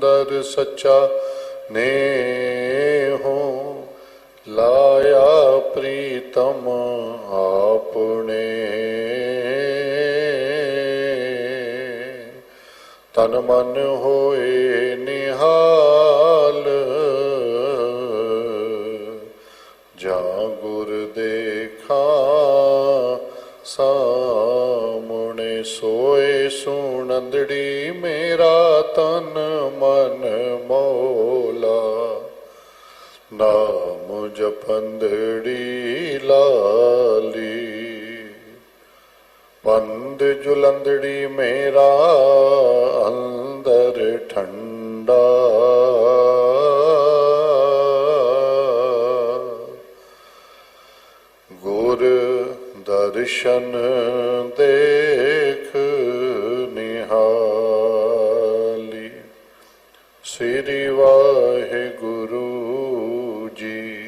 ਅੰਦਰ ਸੱਚਾ ਨੇਹੋ, ਲਾਇਆ ਪ੍ਰੀਤਮ ਆਪਣੇ। ਤਨ ਮਨ ਹੋਏ ਨਿਹਾਲ, ਜਾਂ ਗੁਰ ਦੇਖਾ ਸਾਮਣੇ ਸੋਏ ਸੁਣੰਦੜੀ ਤਨ ਮਨ ਮੋਲਾ। ਨਾਮ ਜਪੰਦੜੀ ਲਾਲੀ। ਪੰਦ ਜੁਲੰਦੜੀ ਮੇਰਾ ਅੰਦਰ ਠੰਡਾ। ਗੁਰ ਦਰਸ਼ਨ ਸ੍ਰੀ ਵਾਹਿਗੁਰੂ ਜੀ।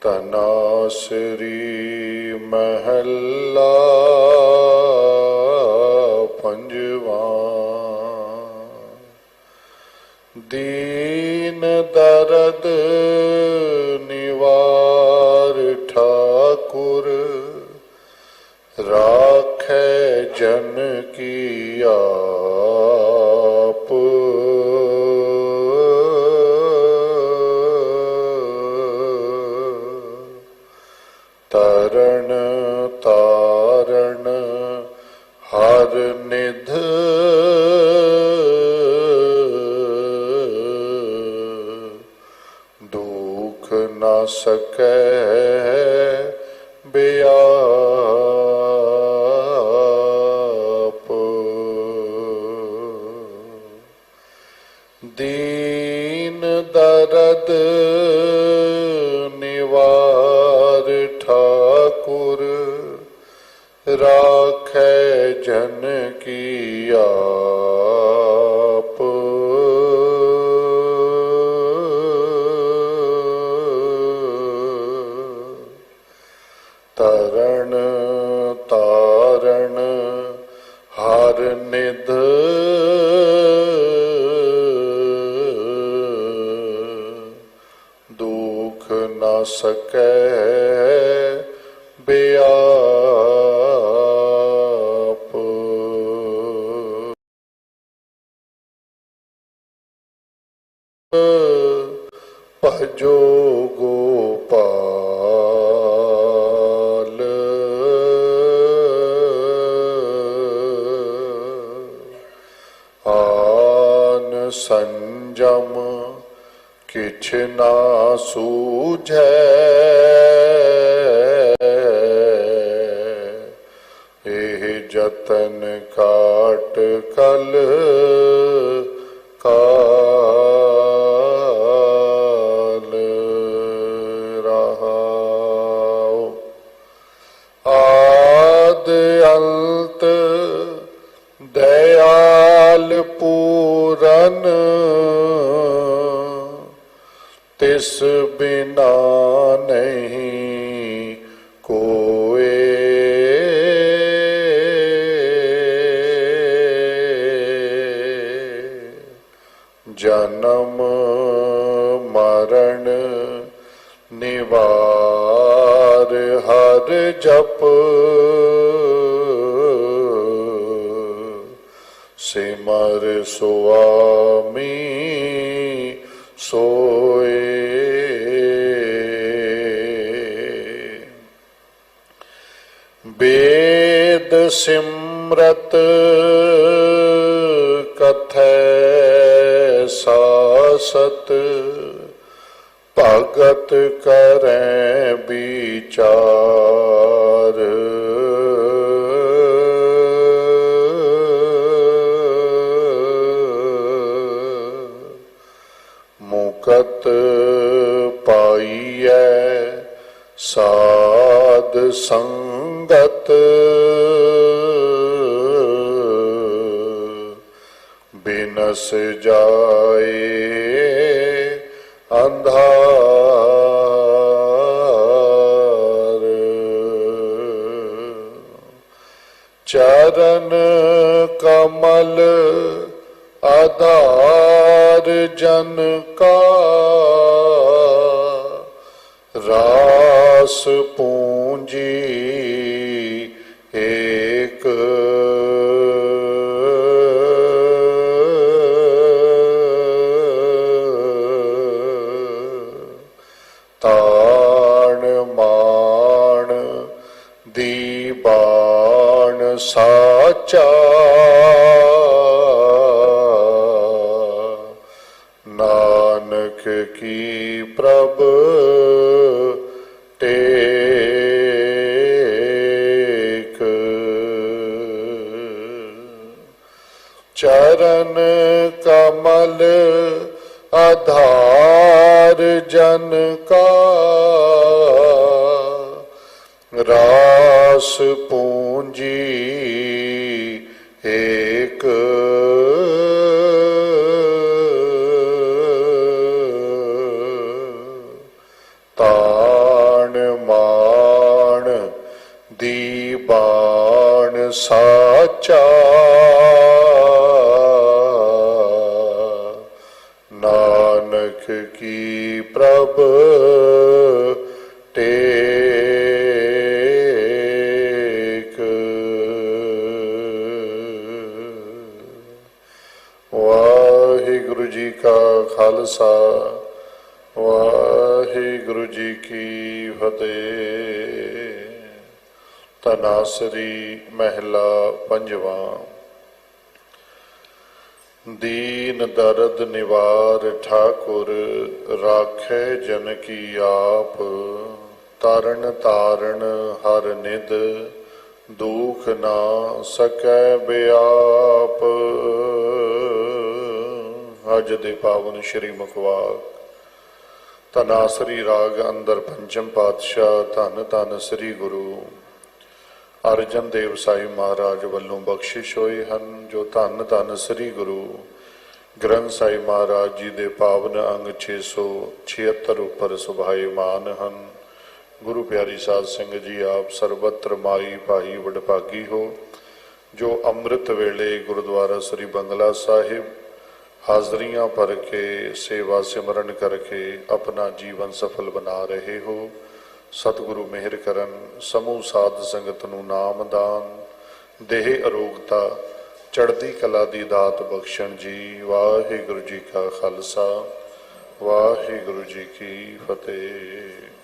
ਤਨਾ ਸ੍ਰੀ ਮਹੱਲਾ ਪੰਜਵਾ। ਦੀਨ ਦਾ ਸਕੈ ਬਿਆਪ। ਦੀਨ ਦਰਦ ਨਿਵਾਰ ਠਾਕੁਰ ਰਾਖੈ ਜਨ ਕੀ ਆਪ। ਨਿਧ ਦੁਖ ਨਾ ਸਕੈ ਬਿਆਪ। ਭਜੋ ਗੋਪਾਲ। ਸੰਜਮ ਕਿਛ ਨਾ ਸੂਝੈ। ਇਹ ਜਤਨ ਕਾਟ ਕਲ ਤਿਸ ਬਿਨਾ ਨਹੀਂ ਕੋਏ। ਜਨਮ ਮਰਨ ਨਿਵਾਰ ਹਰ ਜਪ। ਸਿਮਰ ਸੁਆਮੀ ਸਿਮਰਤ ਕਥੈ ਸਾਸਤ ਭਗਤ ਕਰੈ ਵਿਚਾਰ। ਮੁਕਤ ਪਾਈਐ ਸਾਧ ਸੰਗਤ ਬਿਨਸ ਜਾਏ ਅੰਧਾਰ। ਚਰਨ ਕਮਲ ਆਧਾਰ ਜਨ ਕਾ ਰਾਸ ਪੂੰਜੀ ਸਾਚਾ। ਨਾਨਕ ਕੀ ਪ੍ਰਭ ਟੇਕ। ਚਰਨ ਕਮਲ ਆਧਾਰ ਜਨ ਕਾ। ਰਾਸ ਪੂੰਜੀ ਏਕ। ਤਾਣ ਮਾਣ ਦੀਪਾਣ ਸਾਚਾ। ਨਾਨਕ ਕੀ ਪ੍ਰਭ ਟੇਕ ਖਾਲਸਾ। ਵਾਹਿਗੁਰੂ ਜੀ ਕੀ ਫਤਿਹ। ਤਨਾਸਰੀ ਮਹਿਲਾ ਪੰਜਵਾਂ। ਦੀਨ ਦਰਦ ਨਿਵਾਰ ਠਾਕੁਰ, ਰਾਖੈ ਜਨ ਕੀ ਆਪ। ਤਰਨ ਤਾਰਨ ਹਰ ਨਿਦ ਦੁਖ ਨਾ ਸਕੈ ਬਿਆਪ। ਅੱਜ ਦੇ ਪਾਵਨ ਸ਼੍ਰੀ ਮੁਖਵਾਕ। ਤਨਾਸਰੀ ਰਾਗ ਅੰਦਰ ਪੰਚਮ ਪਾਤਸ਼ਾਹ, ਧੰਨ ਧੰਨ ਸ੍ਰੀ ਗੁਰੂ। ਅਰਜਨ ਦੇਵ ਸਾਈ ਮਹਾਰਾਜ ਵੱਲੋਂ ਬਖਸ਼ਿਸ਼ ਹੋਏ ਹਨ, ਜੋ ਧੰਨ ਧੰਨ ਸ੍ਰੀ ਗੁਰੂ। ਗ੍ਰੰਥ ਸਾਹਿਬ ਮਹਾਰਾਜ ਜੀ ਦੇ ਪਾਵਨ ਅੰਗ 676 ਉੱਪਰ ਸੁਭਾਏਮਾਨ ਹਨ। ਗੁਰੂ ਪਿਆਰੀ ਸਾਧ ਸਿੰਘ ਜੀ, ਆਪ ਸਰਬੱਤਰ ਮਾਈ ਭਾਈ ਵਡਭਾਗੀ ਹੋ। ਜੋ ਅੰਮ੍ਰਿਤ ਵੇਲੇ ਗੁਰਦੁਆਰਾ ਸ੍ਰੀ ਬੰਗਲਾ ਸਾਹਿਬ ਹਾਜ਼ਰੀਆਂ ਭਰ ਕੇ, ਸੇਵਾ ਸਿਮਰਨ ਕਰਕੇ ਆਪਣਾ ਜੀਵਨ ਸਫਲ ਬਣਾ ਰਹੇ ਹੋ। ਸਤਿਗੁਰੂ ਮਿਹਰ ਕਰਨ, ਸਮੂਹ ਸਾਧ ਸੰਗਤ ਨੂੰ ਨਾਮਦਾਨ ਦੇਹ ਅਰੋਗਤਾ, ਚੜ੍ਹਦੀ ਕਲਾ ਦੀ ਦਾਤ ਬਖਸ਼ਣ ਜੀ। ਵਾਹਿਗੁਰੂ ਜੀ ਕਾ ਖਾਲਸਾ, ਵਾਹਿਗੁਰੂ ਜੀ ਕੀ ਫਤਿਹ।